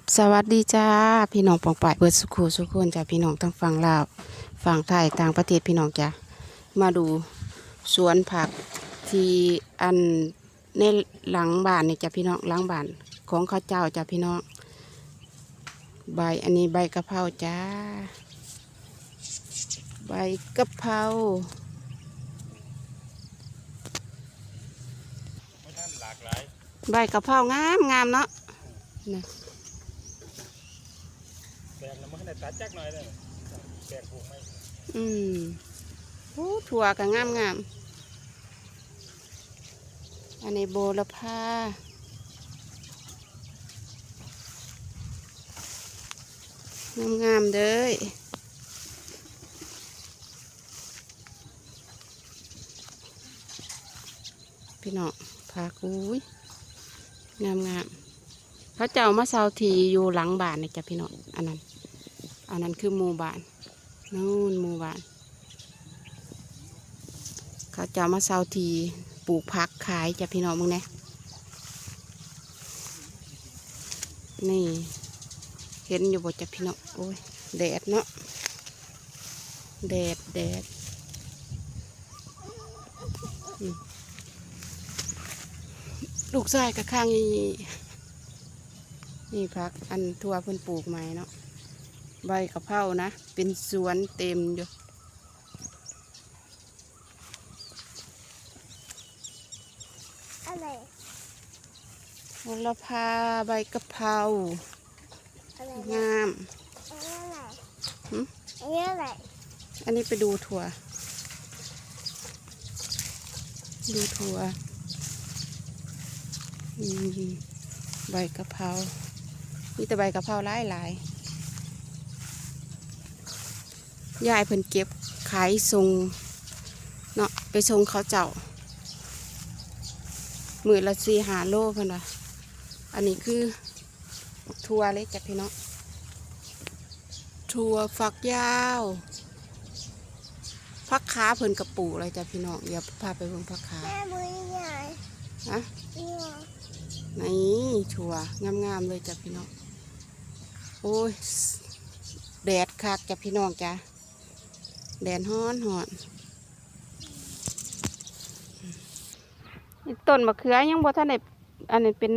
บสวัสดีจ้า พี่น้องปองป่ายเบิดสุขุสุขคนจ้าพี่น้องทั้งฝั่งลาวฝั่งไทยต่างประเทศพี่น้องจ้ามาดูสวนผักที่อันในหลังบ้านนี่จ้าพี่น้องหลังบ้านของข้าเจ้าจ้าพี่น้องใบอันนี้ใบกะเพราจ้า ใบกะเพราใบกะเพรางามงามเนาะนะ แบกแล้วมันได้ตัดจักหน่อยเลยแกปลูกไหมอืมโอ้ถั่วก็งามงามอันนี้โบรพางางามๆเด้ยพี่น้องผักอุ้ยงามๆพระเจ้ามาเซาทีอยู่หลังบ้านนี่จ้ะพี่น้องอันนั้น อันนั้นคือหมู่บ้านนู่นหมู่บ้านเขาจะมาเซาทีปลูกผักขายจะพี่น้องมึงเนี่ยนี่ เห็นอยู่บ่จ้ะพี่น้องโอ้ยแดดเนาะแดดแดดลูกชายกับข้างนี่นี่พักอันทั่วเพิ่นปลูกใหม่เนาะ ใบกะเพรานะ เป็นสวนเต็มอยู่อะไรโหระพาใบกะเพราอะไรงามอันนี้อะไรหึ อันนี้อะไรอันนี้ไปดูถั่ว ดูถั่วอืมใบกะเพรามีแต่ใบกะเพราหลายหลายๆ ยายเพิ่นเก็บขายทรงเนาะไปทรงเขาเจ้ามือละสี่หาโลเพิ่นว่าอันนี้คือถั่วเล็กจากพี่น้องถั่วฝักยาวพักขาเพิ่นกระปูอะไรจ้ะพี่น้องอย่าพาไปเบิ่งพักขาแม่มือใหญ่ฮะนี่เหรอนี่ถั่วงามๆเลยจ้ะพี่น้องโอ้ยแดดคักจ้ะพี่น้องจ้ะ แดดฮ้อนหอนต้นมะเขือยังบ่ทันได้อันนี้เป็น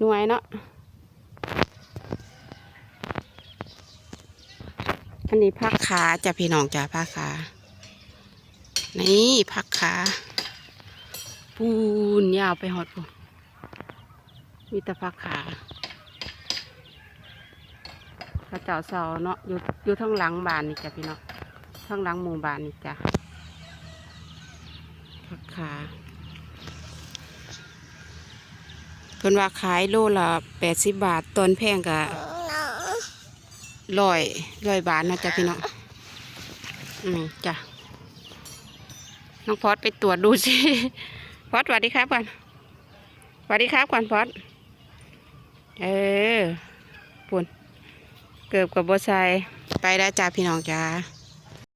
หน่วยเนาะอันนี้ผักขาจ้ะพี่น้องจ้ะผักขานี่ผักขาปูนยาวไปหอดปูนมีแต่ผักขาพระเจ้าเสาเนาะอยู่อยู่ทั้งหลังบ้านนี่จ้ะพี่เนาะทั้งหลังหมู่บ้านนี่จ้ะผักขาเพิ่นว่าขายโลละแปดสิบบาทตอนแพงกะน้องร้อยร้อยบาทนะจ้ะพี่เนาะอืมจ้ะน้องพอดไปตรวจดูสิพอดสวัสดีครับก่อนสวัสดีครับก่อนพอดเออปุ่นเกือบกับบใส่ไปได้จ้าพี่น้องจ้า